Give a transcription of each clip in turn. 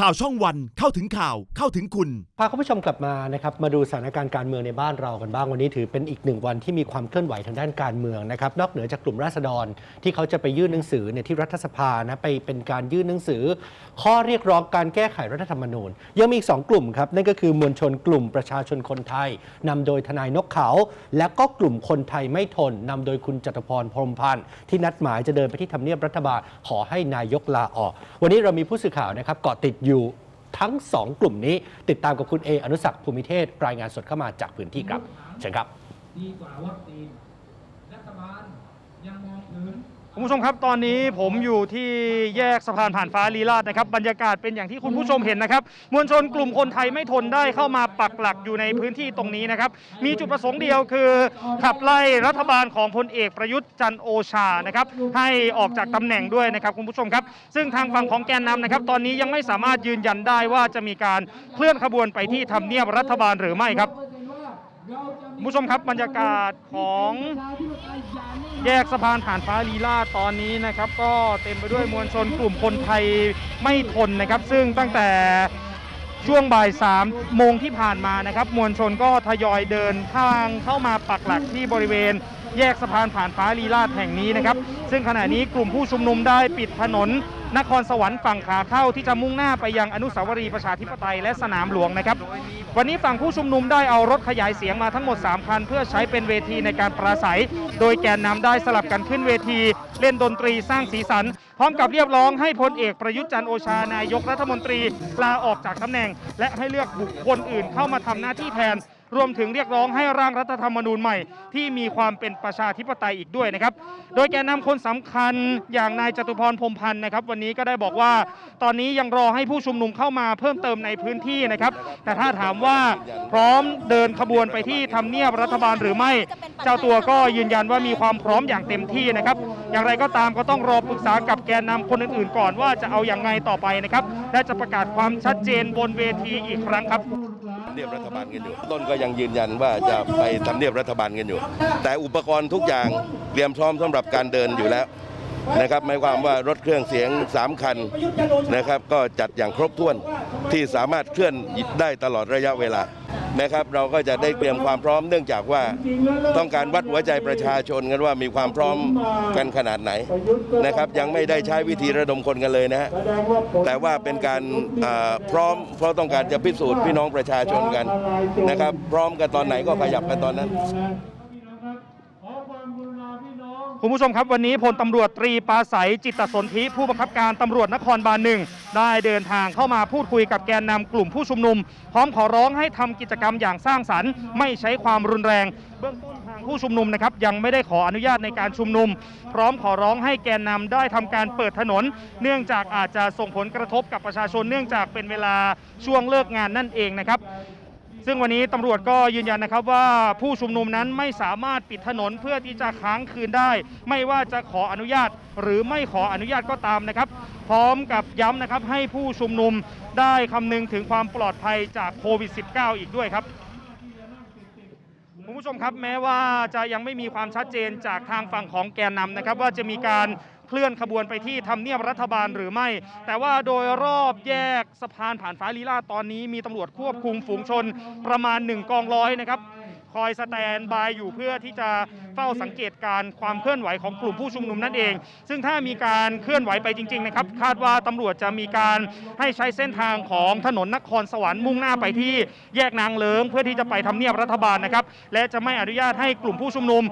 ข่าวช่องวันเข้าถึงข่าวเข้าถึงคุณ พาคุณผู้ชมกลับมานะครับมาดูสถานการณ์การเมืองในบ้านเรากันบ้างวันนี้ถือเป็นอีกหนึ่งวันที่มีความเคลื่อนไหวทางด้านการเมืองนะครับนอกเหนือจากกลุ่มราษฎรที่เขาจะไปยื่นหนังสือเนี่ยที่รัฐสภานะไปเป็นการยื่นหนังสือ ข้อเรียกร้องการแก้ไขรัฐธรรมนูญ ยังมีอีกสองกลุ่มครับนั่นก็คือมวลชนกลุ่มประชาชนคนไทยนำโดยทนายนกเขา และก็กลุ่มคนไทยไม่ทนนำโดยคุณจตุพรพรมพันธ์ที่นัดหมายจะเดินไปที่ทำเนียบรัฐบาลขอให้นายกลาออก วันนี้เรามีผู้สื่อข่าวนะครับเกาะติดอยู่ทั้ง 2 กลุ่มนี้ ติดตามกับคุณเออนุสักภูมิเทศ รายงานสดเข้ามาจากพื้นที่ครับเชิญครับ ดีกว่าวัคซีนรัฐบาลยังมอง คุณผู้ชมครับตอนนี้ผมอยู่ที่แยกสะพานผ่านฟ้าลีลาดนะครับบรรยากาศเป็นอย่างที่คุณผู้ชมเห็นนะครับมวลชนกลุ่มคนไทยไม่ทนได้เข้ามาปักหลักอยู่ในพื้นที่ตรงนี้นะครับมีจุดประสงค์เดียวคือ ขับไล่รัฐบาลของพลเอกประยุทธ์จันโอชานะครับให้ออกจากตำแหน่งด้วยนะครับคุณผู้ชมครับ ซึ่งทางฝั่งของแกนนำนะครับตอนนี้ยังไม่สามารถยืนยันได้ว่าจะมีการเคลื่อนขบวนไปที่ทำเนียบรัฐบาลหรือไม่ครับ ผู้ชมครับบรรยากาศของแยกสะพานผ่านฟ้าลีลาตอนนี้นะครับ ก็เต็มไปด้วยมวลชนกลุ่มคนไทยไม่ทนนะครับ ซึ่งตั้งแต่ช่วงบ่ายสามโมงที่ผ่านมานะครับ มวลชนก็ทยอยเดินทางเข้ามาปักหลักที่บริเวณ แยกสะพานผ่านฟ้าลีลาดแห่งนี้นะครับ ซึ่งขณะนี้กลุ่มผู้ชุมนุมได้ปิดถนน นครสวรรค์ฝั่งขาเข้าที่จะมุ่งหน้าไปยังอนุสาวรีย์ประชาธิปไตยและสนามหลวงนะครับ วันนี้ฝั่งผู้ชุมนุมได้เอารถขยายเสียงมาทั้งหมด 3 คัน เพื่อใช้เป็นเวทีในการปราศัย โดยแกนนำได้สลับกันขึ้นเวที เล่นดนตรีสร้างสีสัน พร้อมกับเรียกร้องให้พลเอกประยุทธ์จันโอชานายกรัฐมนตรีลาออกจากตำแหน่ง และให้เลือกบุคคลอื่นเข้ามาทำหน้าที่แทน รวมถึงเรียกร้องให้ร่างรัฐธรรมนูญใหม่ ที่มีความเป็นประชาธิปไตยอีกด้วยนะครับ โดยแกนนำคนสำคัญอย่างนายจตุพรพรมพันธ์นะครับ วันนี้ก็ได้บอกว่าตอนนี้ยังรอให้ผู้ชุมนุมเข้ามาเพิ่มเติมในพื้นที่นะครับ แต่ถ้าถามว่าพร้อมเดินขบวนไปที่ทำเนียบรัฐบาลหรือไม่ เจ้าตัวก็ยืนยันว่ามีความพร้อมอย่างเต็มที่นะครับ อย่างไรก็ตามก็ต้องรอปรึกษากับแกนนำคนอื่นๆก่อนว่าจะเอาอย่างไงต่อไปนะครับ และจะประกาศความชัดเจนบนเวทีอีกครั้งครับ เนียบรัฐบาลกันอยู่ ต้นก็ยังยืนยันว่าจะไปทำเนียบรัฐบาลกันอยู่ แต่อุปกรณ์ทุกอย่างเตรียมพร้อมสำหรับการเดินอยู่แล้วนะครับหมายความว่ารถเครื่องเสียง 3 คันนะครับ ก็จัดอย่างครบถ้วนที่สามารถเคลื่อนได้ตลอดระยะเวลา นะครับเราก็จะได้เตรียมความพร้อมเนื่องจากว่าต้องการวัดหัวใจประชาชนกันว่ามีความพร้อมกันขนาดไหนนะครับยังไม่ได้ใช้วิธีระดมคนกันเลยนะฮะแต่ว่าเป็นการพร้อมเพราะต้องการจะพิสูจน์พี่น้องประชาชนกันนะครับพร้อมกันตอนไหนก็ขยับกันตอนนั้น คุณผู้ชมครับวันนี้พลตำรวจตรีปาศัยจิตสนธิผู้บังคับการตำรวจนครบาลหนึ่งได้เดินทางเข้ามาพูดคุยกับแกนนำกลุ่มผู้ชุมนุม พร้อมขอร้องให้ทำกิจกรรมอย่างสร้างสรรค์ ไม่ใช้ความรุนแรง เบื้องต้นทางผู้ชุมนุมนะครับยังไม่ได้ขออนุญาตในการชุมนุม พร้อมขอร้องให้แกนนำได้ทำการเปิดถนน เนื่องจากอาจจะส่งผลกระทบกับประชาชน เนื่องจากเป็นเวลาช่วงเลิกงานนั่นเองนะครับ ซึ่งวันนี้ตำรวจก็ยืนยันนะครับว่าผู้ชุมนุมนั้นไม่สามารถปิดถนนเพื่อที่จะค้างคืนได้ ไม่ว่าจะขออนุญาตหรือไม่ขออนุญาตก็ตามนะครับ พร้อมกับย้ำนะครับให้ผู้ชุมนุมได้คำนึงถึงความปลอดภัยจากโควิด -19 อีกด้วยครับคุณผู้ชมครับแม้ว่าจะยังไม่มีความชัดเจนจากทางฝั่งของแกนนำนะครับ ว่าจะมีการ เคลื่อนขบวนไปที่ทำเนียบรัฐบาลหรือไม่ แต่ว่าโดยรอบแยกสะพานผ่านฟ้าลีลาตอนนี้มีตำรวจควบคุมฝูงชนประมาณ 1 กองร้อยนะครับ คอยสแตนบายอยู่เพื่อที่จะเฝ้าสังเกตการณ์ความเคลื่อนไหวของกลุ่มผู้ชุมนุมนั่นเอง ซึ่งถ้ามีการเคลื่อนไหวไปจริงๆนะครับคาดว่าตำรวจจะมีการให้ใช้เส้นทางของถนนนครสวรรค์มุ่งหน้าไปที่แยกนางเลิง เพื่อที่จะไปทำเนียบรัฐบาลนะครับและจะไม่อนุญาตให้กลุ่มผู้ชุมนุม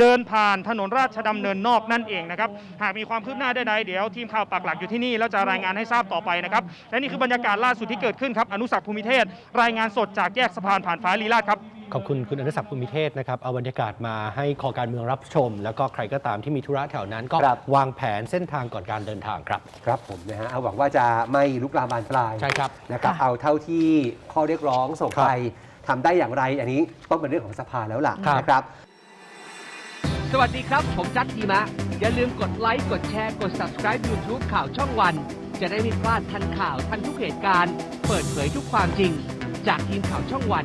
เดินผ่านถนนราชดำเนินนอกนั่นเองนะครับหากมีความคืบหน้าใดๆเดี๋ยวทีมข่าวปักหลักอยู่ที่นี่แล้วจะรายงานให้ทราบต่อไปนะครับและนี่คือบรรยากาศล่าสุดที่เกิดขึ้นครับอนุสักภูมิเทศ รายงานสดจากแยกสะพานผ่านฟ้าลีลาดครับ ขอบคุณคุณอนุสักษ์ภูมิเทศนะครับเอาบรรยากาศมาให้คอการเมืองรับชม แล้วก็ใครก็ตามที่มีธุระแถวนั้น ก็ครับ วางแผนเส้นทางก่อนการเดินทางครับ ครับผมนะฮะเอาหวังว่าจะไม่ลุกลามบานปลายใช่ครับ นะครับเอาเท่าที่ข้อเรียกร้องส่งครับไปทำได้อย่างไร อันนี้ต้องเป็นเรื่องของสภาแล้วล่ะครับ นะครับ สวัสดีครับ ผมจัดทีมะ อย่าลืมกดไลค์ กดแชร์ กด subscribe YouTube ข่าวช่องวัน จะได้ไม่พลาดทันข่าวทันทุกเหตุการณ์ เปิดเผยทุกความจริง จากทีมข่าวช่องวัน